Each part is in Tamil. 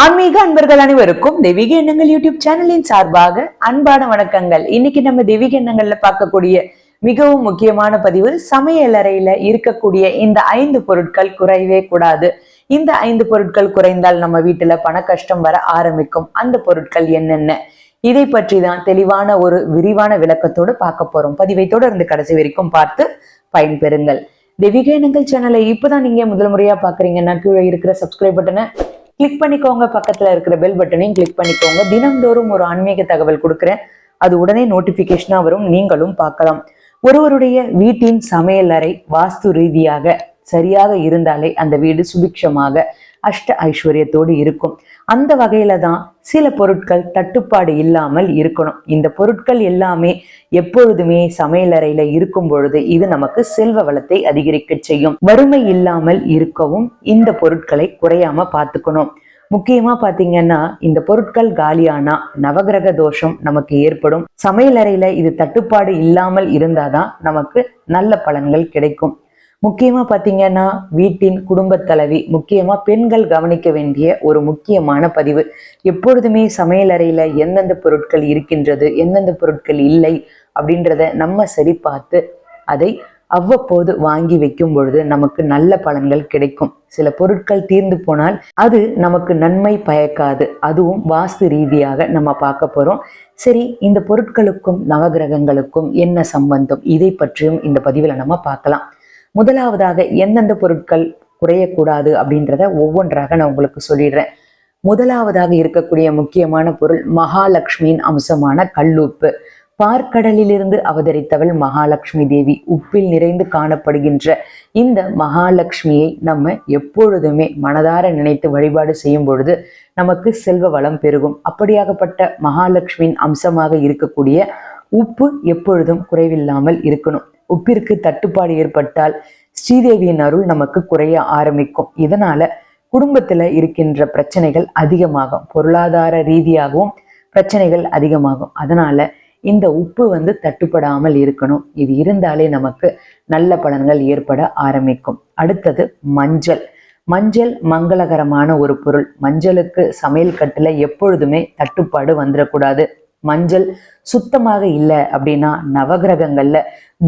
ஆன்மீக அன்பர்கள் அனைவருக்கும் தெய்வீக எண்ணங்கள் யூடியூப் சேனலின் சார்பாக அன்பான வணக்கங்கள். இன்னைக்கு நம்ம தெய்வீக எண்ணங்கள்ல பார்க்கக்கூடிய மிகவும் முக்கியமான பதிவு சமையலறையில இருக்கக்கூடிய இந்த ஐந்து பொருட்கள் குறையவே கூடாது. இந்த ஐந்து பொருட்கள் குறைந்தால் நம்ம வீட்டுல பண கஷ்டம் வர ஆரம்பிக்கும். அந்த பொருட்கள் என்னென்ன? இதை பற்றி தான் தெளிவான ஒரு விரிவான விளக்கத்தோடு பார்க்க போறோம். பதிவை தொடர்ந்து கடைசி வரைக்கும் பார்த்து பயன்பெறுங்கள். தெய்வீக எண்ணங்கள் சேனலை இப்பதான் நீங்க முதல் முறையா பாக்குறீங்கன்னா கீழே இருக்கிற சப்ஸ்கிரைப் பட்டனை கிளிக் பண்ணிக்கோங்க. பக்கத்துல இருக்கிற பெல் பட்டனையும் கிளிக் பண்ணிக்கோங்க. தினம்தோறும் ஒரு ஆன்மீக தகவல் கொடுக்குறேன். அது உடனே நோட்டிபிகேஷனா வரும். நீங்களும் பார்க்கலாம். ஒருவருடைய வீட்டின் சமையலறை வாஸ்து ரீதியாக சரியாக இருந்தாலே அந்த வீடு சுபிக்ஷமாக அஷ்ட ஐஸ்வர்யத்தோடு இருக்கும். அந்த வகையில தான் சில பொருட்கள் தட்டுப்பாடு இல்லாமல் இருக்கணும். இந்த பொருட்கள் எல்லாமே எப்பொழுதுமே சமையலறையில இருக்கும் பொழுது இது நமக்கு செல்வ வளத்தை அதிகரிக்க செய்யும். வறுமை இல்லாமல் இருக்கவும் இந்த பொருட்களை குறையாம பார்த்துக்கணும். முக்கியமா பாத்தீங்கன்னா இந்த பொருட்கள் காலியானா நவகிரக தோஷம் நமக்கு ஏற்படும். சமையலறையில இது தட்டுப்பாடு இல்லாமல் இருந்தாதான் நமக்கு நல்ல பலன்கள் கிடைக்கும். முக்கியமா பார்த்தீங்கன்னா வீட்டின் குடும்பத் தலைவி முக்கியமா பெண்கள் கவனிக்க வேண்டிய ஒரு முக்கியமான பதிவு. எப்பொழுதுமே சமையலறையில எந்தெந்த பொருட்கள் இருக்கின்றது எந்தெந்த பொருட்கள் இல்லை அப்படின்றத நம்ம சரி பார்த்து அதை அவ்வப்போது வாங்கி வைக்கும் பொழுது நமக்கு நல்ல பலன்கள் கிடைக்கும். சில பொருட்கள் தீர்ந்து போனால் அது நமக்கு நன்மை பயக்காது. அதுவும் வாஸ்து ரீதியாக நம்ம பார்க்க போறோம். சரி இந்த பொருட்களுக்கும் நவகிரகங்களுக்கும் என்ன சம்பந்தம்? இதை பற்றியும் இந்த பதிவில் நம்ம பார்க்கலாம். முதலாவதாக எந்தெந்த பொருட்கள் குறையக்கூடாது அப்படின்றத ஒவ்வொன்றாக நான் உங்களுக்கு சொல்லிடுறேன். முதலாவதாக இருக்கக்கூடிய முக்கியமான பொருள் மகாலட்சுமியின் அம்சமான கல்லுப்பு. பார்க்கடலிலிருந்து அவதரித்தவள் மகாலட்சுமி தேவி உப்பில் நிறைந்து காணப்படுகின்ற இந்த மகாலட்சுமியை நம்ம எப்பொழுதுமே மனதார நினைத்து வழிபாடு செய்யும் பொழுது நமக்கு செல்வ வளம் பெருகும். அப்படியாகப்பட்ட மகாலட்சுமியின் அம்சமாக இருக்கக்கூடிய உப்பு எப்பொழுதும் குறைவில்லாமல் இருக்கணும். உப்பிற்கு தட்டுப்பாடு ஏற்பட்டால் ஸ்ரீதேவியின் அருள் நமக்கு குறைய ஆரம்பிக்கும். இதனால குடும்பத்துல இருக்கின்ற பிரச்சனைகள் அதிகமாகும். பொருளாதார ரீதியாகவும் பிரச்சனைகள் அதிகமாகும். அதனால இந்த உப்பு வந்து தட்டுப்படாமல் இருக்கணும். இது இருந்தாலே நமக்கு நல்ல பலன்கள் ஏற்பட ஆரம்பிக்கும். அடுத்தது மஞ்சள். மஞ்சள் மங்களகரமான ஒரு பொருள். மஞ்சளுக்கு சமையல் கட்டுல எப்பொழுதுமே தட்டுப்பாடு வந்துடக்கூடாது. மஞ்சள் சுத்தமாக இல்லை அப்படின்னா நவகிரகங்கள்ல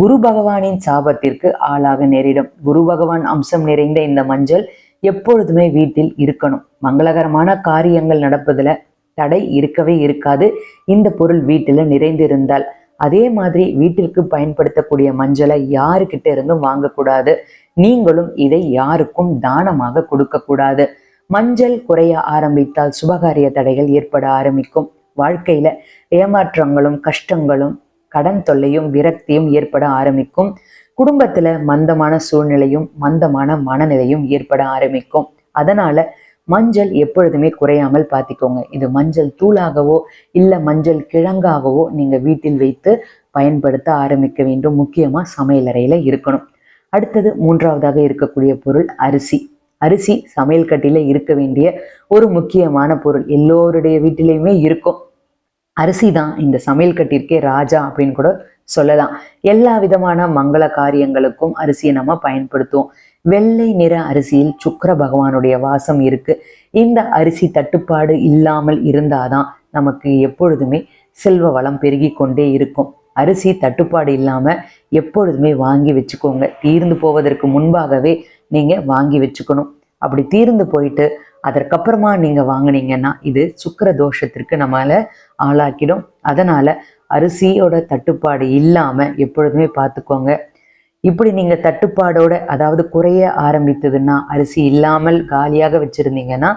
குரு பகவானின் சாபத்திற்கு ஆளாக நேரிடும். குரு பகவான் அம்சம் நிறைந்த இந்த மஞ்சள் எப்பொழுதுமே வீட்டில் இருக்கணும். மங்களகரமான காரியங்கள் நடப்பதுல தடை இருக்கவே இருக்காது. இந்த பொருள் வீட்டில் நிறைந்திருந்தால். அதே மாதிரி வீட்டிற்கு பயன்படுத்தக்கூடிய மஞ்சளை யாருக்கிட்ட இருந்தும் வாங்கக்கூடாது. நீங்களும் இதை யாருக்கும் தானமாக கொடுக்கக்கூடாது. மஞ்சள் குறைய ஆரம்பித்தால் சுபகாரிய தடைகள் ஏற்பட ஆரம்பிக்கும். வாழ்க்கையில ஏமாற்றங்களும் கஷ்டங்களும் கடன் தொல்லையும் விரக்தியும் ஏற்பட ஆரம்பிக்கும். குடும்பத்துல மந்தமான சூழ்நிலையும் மந்தமான மனநிலையும் ஏற்பட ஆரம்பிக்கும். அதனால மஞ்சள் எப்பொழுதுமே குறையாமல் பார்த்திக்கோங்க. இது மஞ்சள் தூளாகவோ இல்லை மஞ்சள் கிழங்காகவோ நீங்க வீட்டில் வைத்து பயன்படுத்த ஆரம்பிக்க வேண்டும். முக்கியமா சமையலறையில இருக்கணும். அடுத்தது மூன்றாவதாக இருக்கக்கூடிய பொருள் அரிசி. அரிசி சமையல் கட்டில இருக்க வேண்டிய ஒரு முக்கியமான பொருள் எல்லோருடைய வீட்டிலையுமே இருக்கும். அரிசி தான் இந்த சமையல் கட்டிற்கே ராஜா அப்படின்னு கூட சொல்லலாம். எல்லா விதமான மங்கள காரியங்களுக்கும் அரிசியை நம்ம பயன்படுத்துவோம். வெள்ளை நிற அரிசியில் சுக்கர பகவானுடைய வாசம் இருக்கு. இந்த அரிசி தட்டுப்பாடு இல்லாமல் இருந்தாதான் நமக்கு எப்பொழுதுமே செல்வ வளம் பெருகி கொண்டே இருக்கும். அரிசி தட்டுப்பாடு இல்லாம எப்பொழுதுமே வாங்கி வச்சுக்கோங்க. தீர்ந்து போவதற்கு முன்பாகவே நீங்க வாங்கி வச்சுக்கணும். அப்படி தீர்ந்து போயிட்டு அதற்கப்புறமா நீங்க வாங்குனீங்கன்னா இது சுக்கர தோஷத்திற்கு நம்மளை ஆளாக்கிடும். அதனால அரிசியோட தட்டுப்பாடு இல்லாம எப்பொழுதுமே பார்த்துக்கோங்க. இப்படி நீங்க தட்டுப்பாடோட அதாவது குறைய ஆரம்பித்ததுன்னா அரிசி இல்லாமல் காலியாக வச்சிருந்தீங்கன்னா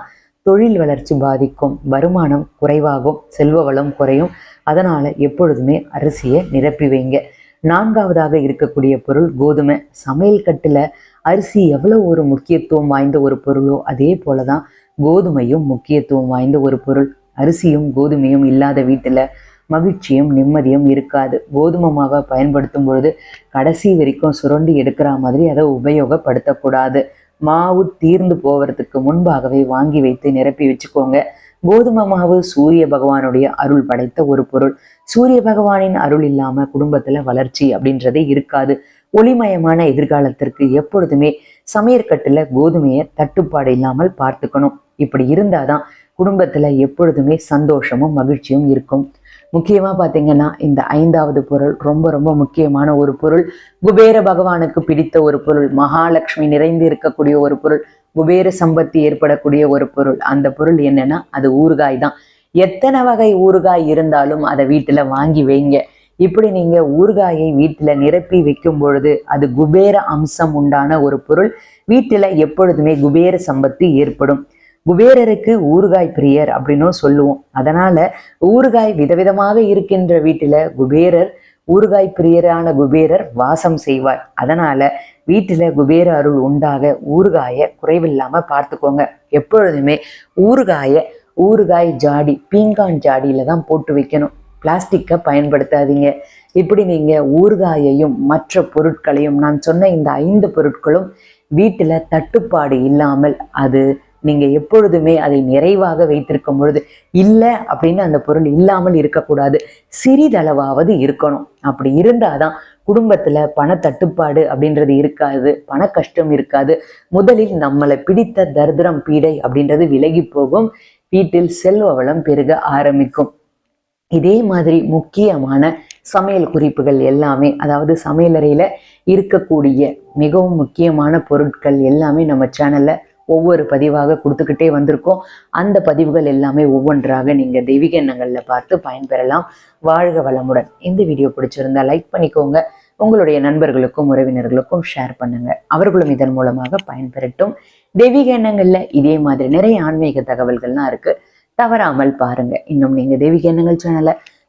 தொழில் வளர்ச்சி பாதிக்கும். வருமானம் குறைவாகும் செல்வ வளம் குறையும். அதனால எப்பொழுதுமே அரிசியை நிரப்பி வைங்க. நான்காவதாக இருக்கக்கூடிய பொருள் கோதுமை. சமையல் கட்டுல அரிசி எவ்வளோ ஒரு முக்கியத்துவம் வாய்ந்த ஒரு பொருளோ அதே போலதான் கோதுமையும் முக்கியத்துவம் வாய்ந்த ஒரு பொருள். அரிசியும் கோதுமையும் இல்லாத வீட்டில் மகிழ்ச்சியும் நிம்மதியும் இருக்காது. கோதுமை மாவை பயன்படுத்தும் பொழுது கடைசி வரைக்கும் சுரண்டி எடுக்கிற மாதிரி அதை உபயோகப்படுத்தக்கூடாது. மாவு தீர்ந்து போகிறதுக்கு முன்பாகவே வாங்கி வைத்து நிரப்பி வச்சுக்கோங்க. கோதுமை மாவு சூரிய பகவானுடைய அருள் படைத்த ஒரு பொருள். சூரிய பகவானின் அருள் இல்லாம குடும்பத்துல வளர்ச்சி அப்படின்றதே இருக்காது. ஒளிமயமான எதிர்காலத்திற்கு எப்பொழுதுமே சமையற்கட்டுல கோதுமையை தட்டுப்பாடு இல்லாமல் பார்த்துக்கணும். இப்படி இருந்தாதான் குடும்பத்துல எப்பொழுதுமே சந்தோஷமும் மகிழ்ச்சியும் இருக்கும். முக்கியமா பாத்தீங்கன்னா இந்த ஐந்தாவது பொருள் ரொம்ப ரொம்ப முக்கியமான ஒரு பொருள். குபேர பகவானுக்கு பிடித்த ஒரு பொருள். மகாலட்சுமி நிறைந்து இருக்கக்கூடிய ஒரு பொருள். குபேர சம்பத்தி ஏற்படக்கூடிய ஒரு பொருள். அந்த பொருள் என்னன்னா அது ஊறுகாய் தான். எத்தனை வகை ஊறுகாய் இருந்தாலும் அதை வீட்டுல வாங்கி வைங்க. இப்படி நீங்க ஊறுகாயை வீட்டுல நிரப்பி வைக்கும் பொழுது அது குபேர அம்சம் உண்டான ஒரு பொருள். வீட்டுல எப்பொழுதுமே குபேர சம்பத்தி ஏற்படும். குபேரருக்கு ஊறுகாய் பிரியர் அப்படின்னும் சொல்லுவோம். அதனால ஊறுகாய் விதவிதமாக இருக்கின்ற வீட்டுல குபேரர் ஊறுகாய் பிரியரான குபேரர் வாசம் செய்வார். அதனால வீட்டில் குபேர அருள் உண்டாக ஊறுகாயை குறைவில்லாம பார்த்துக்கோங்க. எப்பொழுதுமே ஊறுகாயை ஊறுகாய் ஜாடி பீங்கான் ஜாடியில தான் போட்டு வைக்கணும். பிளாஸ்டிக்கை பயன்படுத்தாதீங்க. இப்படி நீங்க ஊறுகாயையும் மற்ற பொருட்களையும் நான் சொன்ன இந்த ஐந்து பொருட்களும் வீட்டில் தட்டுப்பாடு இல்லாமல் அது நீங்க எப்பொழுதுமே அதை நிறைவாக வைத்திருக்கும் பொழுது இல்லை அப்படின்னு அந்த பொருள் இல்லாமல் இருக்கக்கூடாது. சிறிதளவாவது இருக்கணும். அப்படி இருந்தாதான் குடும்பத்துல பண தட்டுப்பாடு அப்படின்றது இருக்காது பண கஷ்டம் இருக்காது. முதலில் நம்மளை பிடித்த தரித்திரம் பீடை அப்படின்றது விலகி போகும். வீட்டில் செல்வ வளம் பெருக ஆரம்பிக்கும். இதே மாதிரி முக்கியமான சமையல் குறிப்புகள் எல்லாமே அதாவது சமையலறையில இருக்கக்கூடிய மிகவும் முக்கியமான பொருட்கள் எல்லாமே நம்ம சேனல்ல ஒவ்வொரு பதிவாக கொடுத்துக்கிட்டே வந்திருக்கோம். அந்த பதிவுகள் எல்லாமே ஒவ்வொன்றாக நீங்க தெய்வீக எண்ணங்களில் பார்த்து பயன்பெறலாம். வாழ்க வளமுடன். இந்த வீடியோ பிடிச்சிருந்தா லைக் பண்ணிக்கோங்க. உங்களுடைய நண்பர்களுக்கும் உறவினர்களுக்கும் ஷேர் பண்ணுங்க. அவர்களும் இதன் மூலமாக பயன்பெறட்டும். தெய்வீக எண்ணங்கள்ல இதே மாதிரி நிறைய ஆன்மீக தகவல்கள்லாம் இருக்கு. தவறாமல் பாருங்க. இன்னும் நீங்க தெய்வீக எண்ணங்கள் சேனலை